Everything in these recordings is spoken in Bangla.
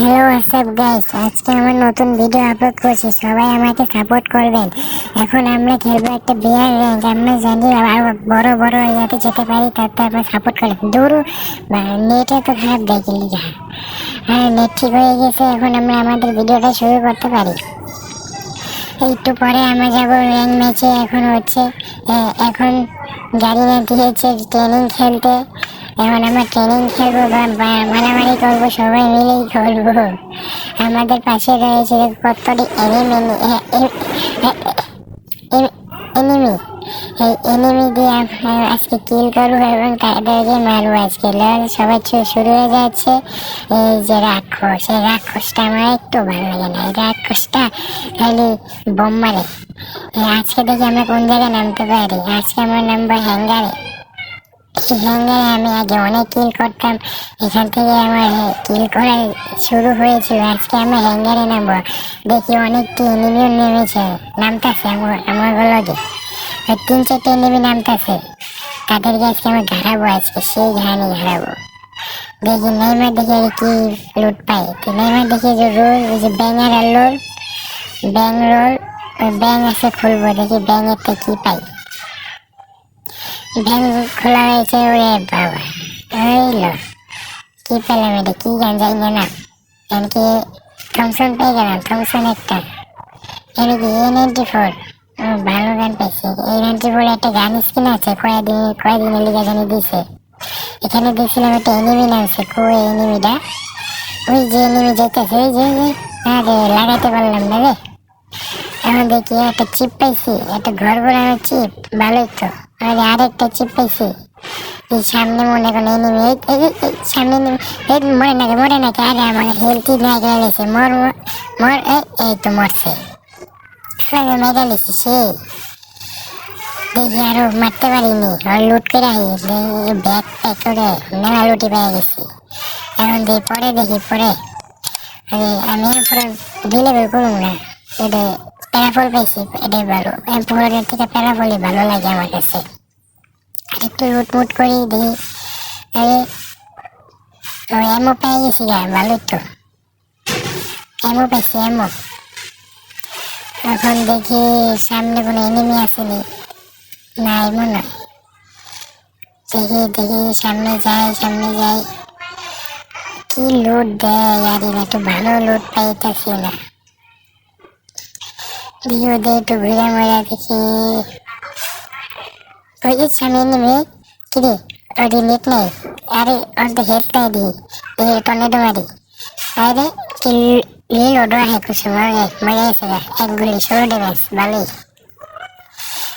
হ্যালো হোয়াটসঅ্যাপ গাইস আজকে আমার নতুন ভিডিও আপলোড করছি। সবাই আমাকে সাপোর্ট করবেন। এখন আমরা খেলব একটা বিয়ার র্যাঙ্ক আমরা জানি আর বড় বড় ইয়াতে যেতে পারি, তার তারপর সাপোর্ট করবেন দূর নেটে তো খারাপ দেখি হ্যাঁ নেট ঠিক হয়ে গেছে, এখন আমরা আমাদের ভিডিওটা শুরু করতে পারি। একটু পরে আমরা যাব র্যাঙ্ক ম্যাচে এখন হচ্ছে এখন গাড়ি না দিয়েছে ট্রেনিং খেলতে। এখন আমরা ট্রেনিং খেলব বা মারামারি করব, সবাই মিলেই করব। আমাদের পাশে রয়েছে কতটি এনিমি এনিমি এই এনিমি দিয়ে আজকে কিল করব এবং তাদেরকে মারবো আজকে। সবাই শুরু হয়ে যাচ্ছে। এই যে রাক্ষস, এই রাক্ষসটা আমার একটু ভালো লাগে না। এই রাক্ষসটা খালি বোম মারে। আজকে দেখি আমরা কোন জায়গায় নামতে পারি। আজকে আমার নামবো হ্যাঙ্গারে হ্যাঙ্গারে আমি আগে অনেক কিল করতাম। এখান থেকে আমার কিল করা শুরু হয়েছিল। আজকে আমরা হ্যাঙ্গারে নামবো। দেখি অনেকটি এনিমিও নেমেছে। নামতেছে আমার আমার ওই তিন চারটে এনিমি নামতেছে তাদেরকে আজকে আমরা ঘাড়াবো আজকে, সেই ঘাড়ি ঘাড়াবো দেখি নেইমার দেখে কি লুট পাই তো নেইমার দেখে যে রোল যে ব্যাঙের আর লোল রোল আছে খুলবো, দেখি ব্যাঙের তো কি পাই ব্যাং খোলা হয়েছে ওরে বাবা ওইল কি পেলাম এটা কি না না এমনকি থমসন পেয়ে গেলাম থমসন একটা এমনকি এ নাইনটি ফোর ভালো গান পাইছি এই নাইনটি ফোর একটা গান স্কিন আছে কয়েকদিন কয়েকদিনের লিগা জানি দিছে এখানে দেখছিলাম একটা এনিমি নামছে কো এনিমিটা ওই যে এনিমি যেতেছে ওই যে আরে লাগাইতে পারলাম না রে এখন দেখি একটা চিপ পাইছি একটা ঘর বানানোর চিপ ভালোই তো আরে আরেকটা চিপ পাইছি। এই সামনে মনে করেন এনিমি এই এই সামনে enemy, এই মরে নাকি মরে নাকি আরে আমার হেলথি না গেলেছে মর মর, মর এই এই তো মরছে। মেগা লিছি সেই দেখি আরও মারতে পারিনি আর লুট করে আহি ব্যাগ প্যাক করে মেলা লুটি পেয়ে গেছি। এখন দেখি পরে দেখি পরে। আমি পুরো বের করুন না। এটা প্যারাফল পাইছি এটাই ভালো। পুরোটার থেকে প্যারাফলই ভালো লাগে আমার কাছে। একটু লুট মুট করি দেখি আরে এমও পেয়ে গেছি গা ভালো তো। এমও পাইছি এমও এখন দেখি সামনে কোনো এনিমি আসেনি। নাই মনে হয় দেখি দেখি, সামনে যাই সামনে যাই। কি লুট দেয়, আর একটু ভালো লুট পাইতেছি না। দেখি ওদের একটু ঘুরে মরে দেখি। ওই যে সামনে নেমে কি রে ওদের নেট নেই আরে ওর তো হেড নাই দি এই টর্নেডো মারি আরে কি লীল ওডো আহে কুসুম মরে মরে গেছে গা এক গুলি ষোলো ড্যামেজ ভালোই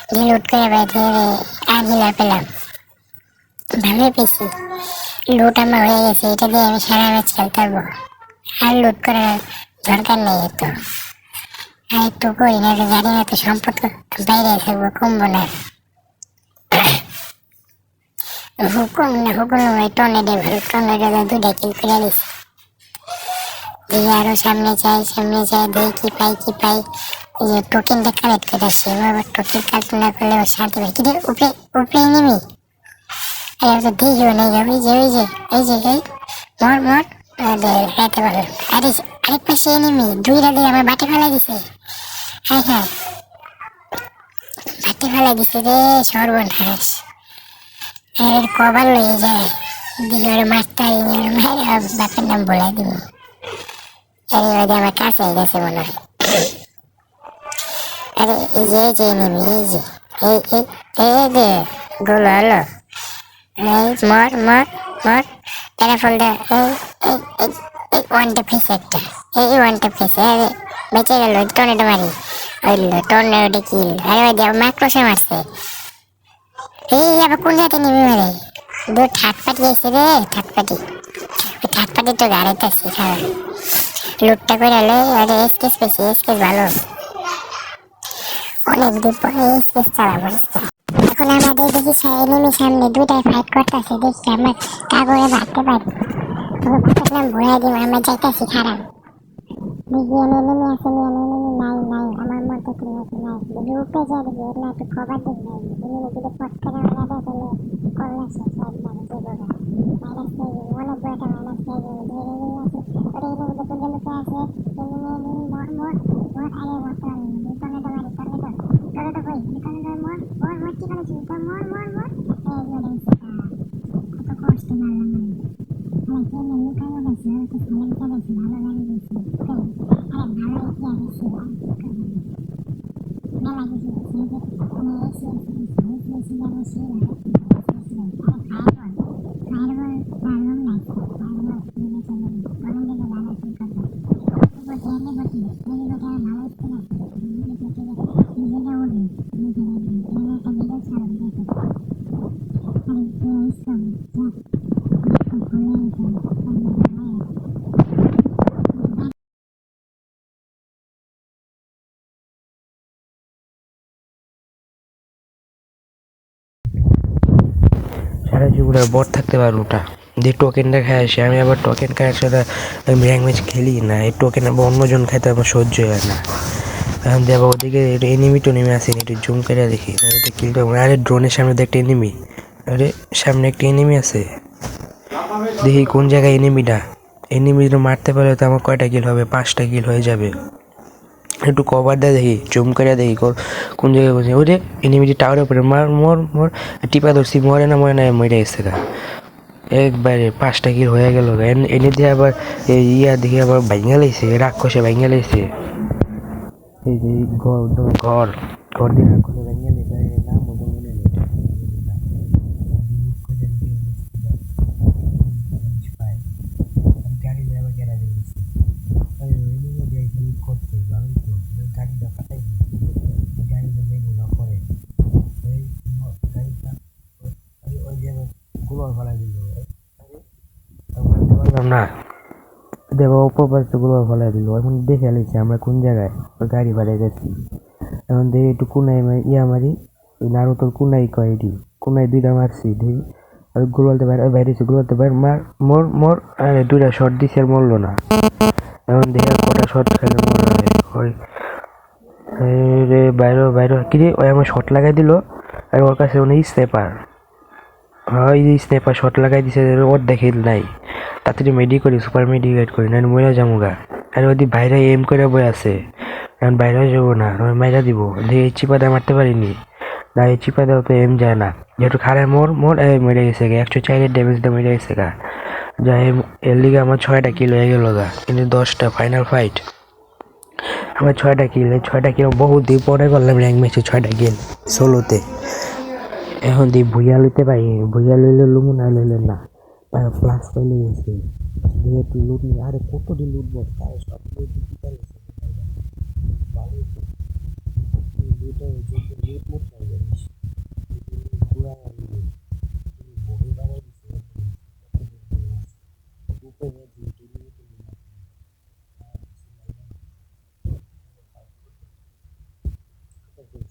দিয়ে লুট করে বাইরে আর হিলার পেলাম ভালোই পেয়েছি লুট আমার হয়ে গেছে এটা দিয়ে আমি সারা ম্যাচ খেলতে পারব আর লুট করার দরকার নেই এত আর একটু করি না তো জানি না তো সম্পদ বাইরে থাকব কমবো না হুকুম না হুকুম ওই টর্নেডো ভালো টর্নেডো দুটা কিল করে দিছি দিয়ে আরও সামনে যাই সামনে যাই দেখি কি পাই কি পাই। যে টোকেনটা কালেক্ট করে আসছি এবার টোকেন কালেক্ট না করলে ও শান্তি পাই কিন্তু উপরে উপরে নেমে আরে তো দেখিও নাই যাবে যে, ওই যে এই যে এই মর মর। রাতে পারলাম আরে আরেক পাশে নেমে দুই রাতে আমার বাটে ফেলা দিছে। হ্যাঁ হ্যাঁ। বাটে ফেলা দিছে রে, সর্বনাশ। এর কবার লয়ে যায় ওরা মারতে পারিনি মায়ের বাপের নাম বলে দিব আরে ওদের আমার কাছে গেছে মনে হয়। আরে, এই যে এই যে নেমে এই যে, এই এই এই যে, গোল, হলো। এই, মর মর মর। প্যারাফল দে, এই এই এই ওয়ানটা ফেস একটা এই ওয়ানটা ফেস আরে, বেঁচে গেল টর্নেডো মারি। ওই আরে মাক্রোসে মারছে এই, আবার কোন জায়গাতে নেমে মারে দু ঠাট পাটি এসে রে ঠাট পাটি ওই ঠাট পাটি তো গাড়িতে আসছে খাওয়া লুটটা করে হলে আরে এসকেস পেয়েছি, এসকেস ভালো। অনেক দূর পরে এসকেস চালাবো এসকেস এখন আমাদের দেখি এনিমি সামনে দুটাই ফাইট করতেছে, দেখি আমার কাগজে ভাবতে পারি। তবে ভাবলাম ঘুরাই দিব আমরা যাইতেছি, খারাপ। দেখি এনিমি আছে এনিমি নাই নাই नाही म्हणजे उपयोग आहे घेतला तू खोबात देत नाही तुम्ही तिथे पटकन वाला त्याला कॉलच साईडला ते बघा मायनस नाही गेली मला बट मायनस नाही गेली धीरे गेली असे अरे हे लोक तुझे लोक असे तुम्ही ने ने मोर मोर मोर अरे मोर तो मी तो नाही तुम्हारी এনে একটা ভিডিও ছাড়বে দেখো আরে কেউ ইসলাম যা ভুলে গেছে সারা জীবন আর বর থাকতে পারব ওটা। যে টোকেনটা খায় আসে আমি আবার টোকেন খাওয়ার সাথে আমি র্যাঙ্ক ম্যাচ খেলি না। এই টোকেন আবার অন্যজন খাইতে আমার সহ্য হয় না। এখন দেবো ওদিকে একটু এনিমি তো নেমে আসেনি, একটু জুম করে দেখি। আরে কিলটা আরে ড্রোনের সামনে তো একটা এনিমি আরে, সামনে একটা এনিমি আছে। দেখি কোন জায়গায় এনিমিটা এনিমি যদি মারতে পারলে তো আমার কয়টা কিল হবে? পাঁচটা কিল হয়ে যাবে। একটু কভার দেয় দেখি জুম করে দেখি কোন জায়গায় বলছে ওরে এনিমিটি টাওয়ারের উপরে, মার, মর মর টিপা ধরছি, মরে না মরে না মরে এসে গা। একবারে পাঁচটা কিল হয়ে গেল এন- দিয়ে আবার ইয়া দেখি আবার ভাঙা লাইছে রাক্ষসে ভাঙা লাইছে। এই যে ঘর ঘর ঘর দিয়ে রাক্ষসে ভাঙা না। উপর পাশে গুলোর ফেলাই দিল। এখন দেখে লিখছি আমরা কোন জায়গায় গাড়ি ভাড়ায় যাচ্ছি। এখন দেখি একটু মারি ইয়া মারি। নারুতোর কুনাই কয় এটি? কুনাই দুইটা মারছি, দেখি। আর গুলোতে বাইরে বাইরেছে গুলোতে বাইরে মার মোর মোর আরে দুইটা শট দিছে আর মরলো না। এখন দেখি কটা শট খেলে মরে ওই রে বাইরে বাইরে। কি রে, ওই আমার শর্ট লাগাই দিল আর ওর কাছে উনি স্নেপার হয় স্নেপার শর্ট লাগাই দিছে, ওর দেখে নাই। তাড়াতাড়ি মেডি করি সুপার মেডিকেট করি না মরে যাব গা। আর ওদি বাইরে এম করে বই আছে এখন বাইরে যাব না আমি মাইরা দিব। দিয়ে এই চিপা দিয়ে মারতে পারিনি না, এই চিপা দেওয়া তো এম যায় না। যেহেতু খারে মোর মোর এই মরে গেছে গা একশো চারের ড্যামেজ দিয়ে মরে গেছে গা। যাই এর লিগে আমার ছয়টা কিল হয়ে গেল গা, কিন্তু দশটা ফাইনাল ফাইট আমার ছয়টা কিল ছয়টা কিল বহুত দিন পরে করলাম র্যাঙ্ক ম্যাচে ছয়টা কিল ষোলোতে এখন দি ভুইয়া লইতে পারি ভুইয়া লইলে লুমু না লইলে না। প্লাস পাইলে গেছে যেহেতু লুট নি আরে কত দিন লুটবো তাই সব লুট দিতে পারছে ভালোই তো লুটে যদি লুট মুট না জানিস ঘুরা বহি বাড়াই দিছে উপরে দুটো লুট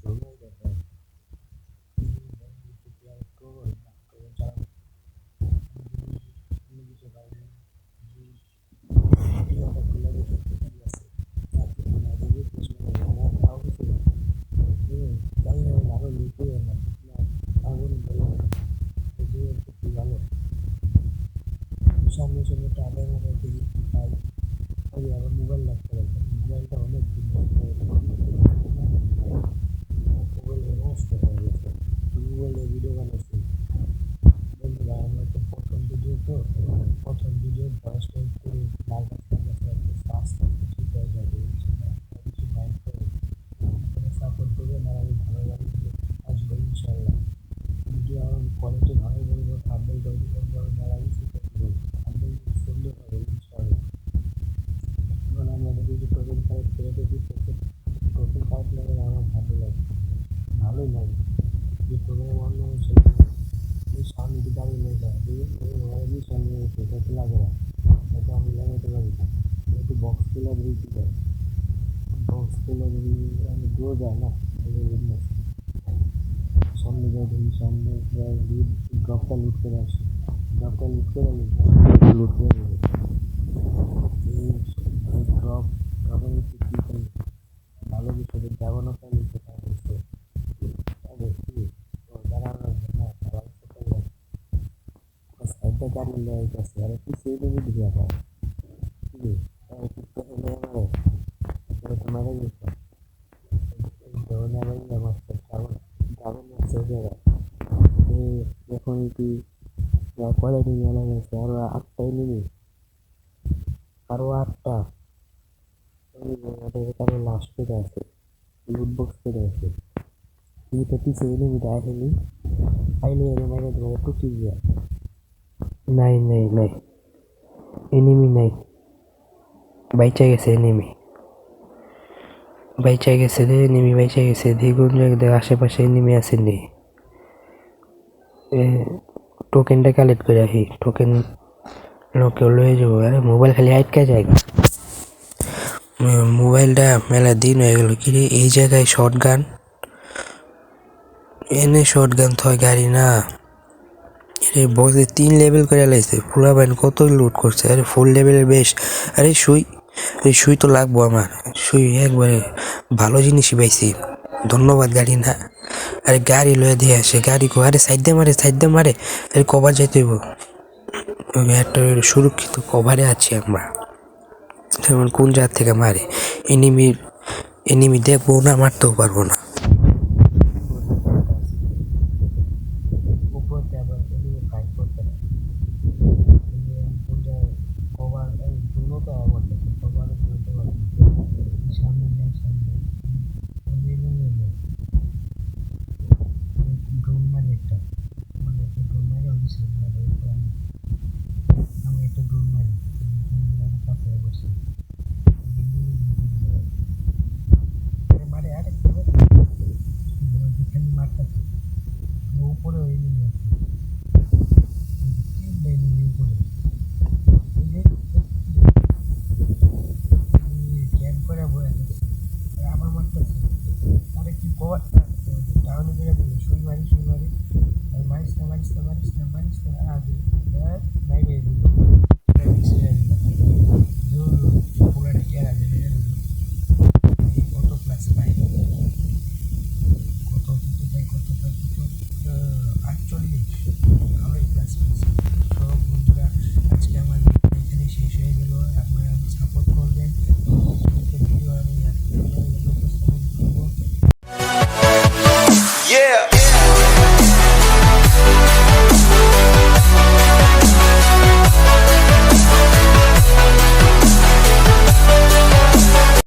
জমে গেছে সামনে সামনে টাকার মধ্যে দেখি পাই ওই আবার মোবাইল লাগতে পারে মোবাইলটা অনেক দূরে যায় না সামনে যাই দেখি সামনে যাই লুট ড্রপটা লুট করে আসি। ড্রপটা লুট করে লুট করে নেবে। ড্রপ ড্রপের ভিতরে কী করি ভালো কিছু যাব না তাই নিতে পারছে দেখি দাঁড়ানো না ভালো সাইডটা গাড়ি লেগে গেছে? আর কি সেই দিকে দিকে আবার। কি কিছু হলে আমারে এটা যাব না সে জায়গায় এখন কি কোয়ালিটি মেলা গেছে আরও আটটাই নিবি আরও আটটা ওদের কারও লাশ পেরে আছে লুট বক্স পেরে আছে এই তো পিছিয়ে এনিমিটা আসেনি আইলে এর মানে তোমার টুকি গিয়া নাই নাই নাই এনিমি নাই বাইচা গেছে এনিমি বাইচা গেছে রে এনিমি বাইচা গেছে দ্বিগুণ জায়গায় আশেপাশে এনিমি আছে নি টোকেনটা কালেক্ট করে আসি টোকেন লোকে লয়ে যাব। আরে মোবাইল খালি আটকা জায়গা। মোবাইলটা মেলা দিন হয়ে গেল। কি রে, এই জায়গায় শর্ট গান এনে শর্ট গান থয় গাড়ি না। আরে, বসে তিন লেভেল করে লাইছে। ফুলা বাইন কত লুট করছে। আরে ফুল লেভেলের বেশ। আরে, সুই এই সুই তো লাগবো আমার। সুই একবারে ভালো জিনিসই পাইছি। ধন্যবাদ গাড়ি না। আরে গাড়ি লয়ে দিয়ে আসে, গাড়ি কো, আরে সাইড দিয়ে মারে, সাইড দিয়ে মারে, আরে কভার যাইতে হইব। একটা সুরক্ষিত কভারে আছি আমরা। যেমন কোন জাত থেকে মারে এনিমির এনিমি দেখব না, মারতেও পারব না।